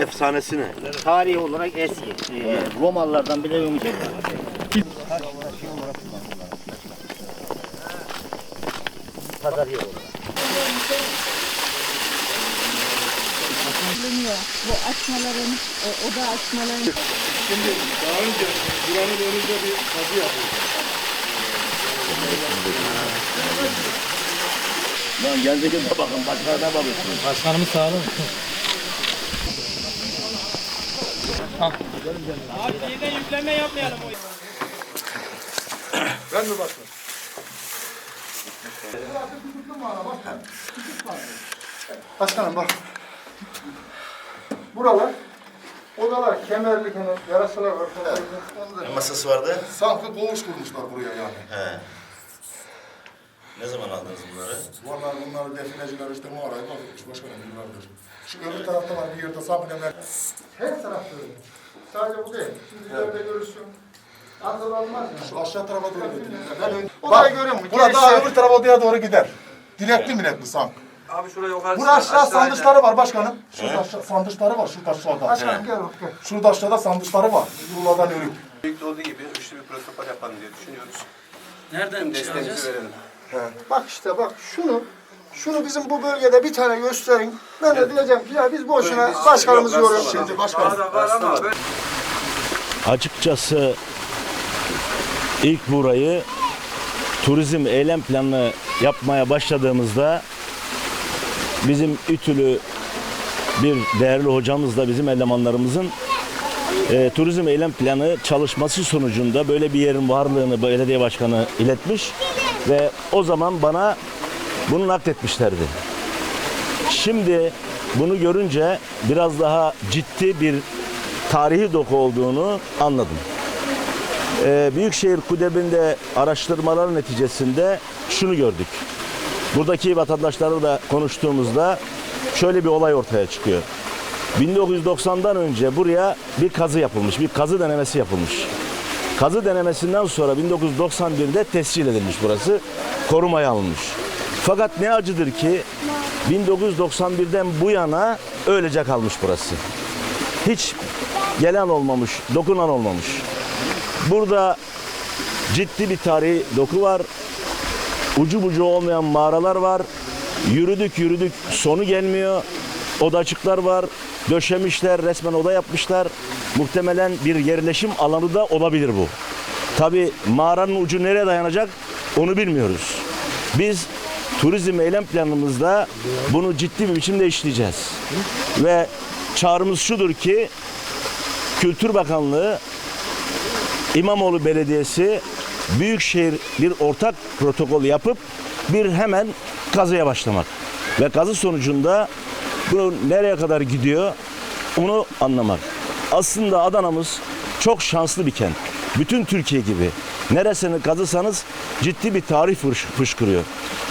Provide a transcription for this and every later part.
Efsanesi ne? Tarihi olarak eski. Ee, Romalılardan bile yumuşak. Pazar kullanıyor. Bu açmaların, e, oda açmaların Şimdi daha önce buranın önünde bir kazı yapıldı. Lan geldikinde bakın başkalarına bakın. Başkanımız sağ olun. Ben mi başkanım? Başkanım bak. Buralar odalar kemerli kemer yarasalar var. Masası vardı? Sanki koğuş kurmuşlar buraya yani. He. Ne zaman aldınız bunları? Vallahi bunları defineciler işte mağaraya bakmış başkanım yıllardır. Şu öbür tarafta var bir yerde sabineler. Her taraf böyle. Sadece bu değil. Şimdi ileride görürsün. Akıl almaz mı? Şu aşağı tarafa doğru gidiyor. Odayı görüyor musun? Bura daha öbür tarafa odaya doğru gider. Dilekli milletli sanki. Abi şuraya yukarı Burada aşağı sandıçları var başkanım. Şurada aşağı sandıçları var şurada aşağıda. Başkanım gel bak gel. Şurada aşağıda sandıçları var. Buradan yürü. Büyük olduğu gibi üçlü bir protokol yapalım diye düşünüyoruz. Nereden Desteğimizi verelim. Bak işte bak şunu şunu bizim bu bölgede bir tane gösterin. Ben de diyeceğim ki ya biz boşuna başkanımızı yoruyoruz. Şimdi böyle Açıkçası ilk burayı turizm eylem planını yapmaya başladığımızda bizim ütülü bir değerli hocamızla bizim elemanlarımızın e, turizm eylem planı çalışması sonucunda böyle bir yerin varlığını belediye başkanı iletmiş ve o zaman bana bunu nakletmişlerdi. Şimdi bunu görünce biraz daha ciddi bir tarihi doku olduğunu anladım. Ee, Büyükşehir Kudebi'nde araştırmalar neticesinde şunu gördük. Buradaki vatandaşlarla da konuştuğumuzda şöyle bir olay ortaya çıkıyor. 1990'dan önce buraya bir kazı yapılmış, bir kazı denemesi yapılmış. Kazı denemesinden sonra 1991'de tescil edilmiş burası, korumaya alınmış. Fakat ne acıdır ki 1991'den bu yana öylece kalmış burası. Hiç gelen olmamış, dokunan olmamış. Burada ciddi bir tarihi doku var. Ucu bucu olmayan mağaralar var. Yürüdük yürüdük sonu gelmiyor. Odacıklar var. Döşemişler, resmen oda yapmışlar. Muhtemelen bir yerleşim alanı da olabilir bu. Tabi mağaranın ucu nereye dayanacak onu bilmiyoruz. Biz turizm eylem planımızda bunu ciddi bir biçimde işleyeceğiz. Ve çağrımız şudur ki Kültür Bakanlığı İmamoğlu Belediyesi Büyükşehir bir ortak protokol yapıp bir hemen kazıya başlamak. Ve kazı sonucunda bu nereye kadar gidiyor onu anlamak. Aslında Adana'mız çok şanslı bir kent. Bütün Türkiye gibi. Neresini kazısanız ciddi bir tarih fış- fışkırıyor.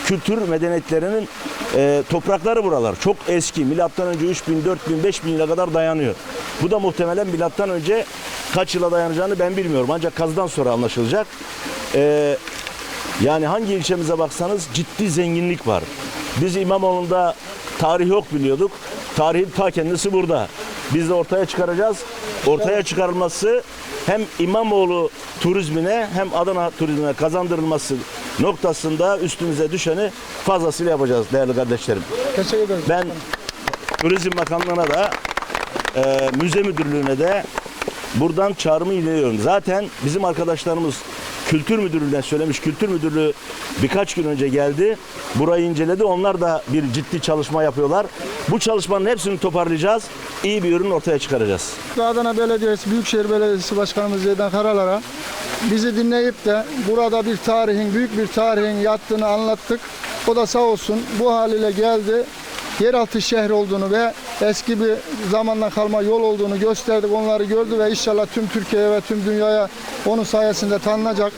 Kültür medeniyetlerinin e, toprakları buralar. Çok eski. Milattan önce 3000, 4000, 5000 yıla kadar dayanıyor. Bu da muhtemelen milattan önce kaç yıla dayanacağını ben bilmiyorum. Ancak kazıdan sonra anlaşılacak. E, yani hangi ilçemize baksanız ciddi zenginlik var. Biz İmamoğlu'nda tarih yok biliyorduk. Tarihin ta kendisi burada. Biz de ortaya çıkaracağız. Ortaya çıkarılması hem İmamoğlu turizmine hem Adana turizmine kazandırılması noktasında üstümüze düşeni fazlasıyla yapacağız değerli kardeşlerim. Teşekkür ederim. Ben Turizm Bakanlığı'na da e, müze müdürlüğüne de buradan çağrımı iletiyorum. Zaten bizim arkadaşlarımız Kültür Müdürlüğü'ne söylemiş. Kültür Müdürlüğü birkaç gün önce geldi. Burayı inceledi. Onlar da bir ciddi çalışma yapıyorlar. Bu çalışmanın hepsini toparlayacağız. İyi bir ürün ortaya çıkaracağız. Adana Belediyesi, Büyükşehir Belediyesi Başkanımız Zeydan Karalar'a bizi dinleyip de burada bir tarihin, büyük bir tarihin yattığını anlattık. O da sağ olsun bu haliyle geldi. Yeraltı şehir olduğunu ve eski bir zamandan kalma yol olduğunu gösterdik. Onları gördü ve inşallah tüm Türkiye'ye ve tüm dünyaya onun sayesinde tanınacak.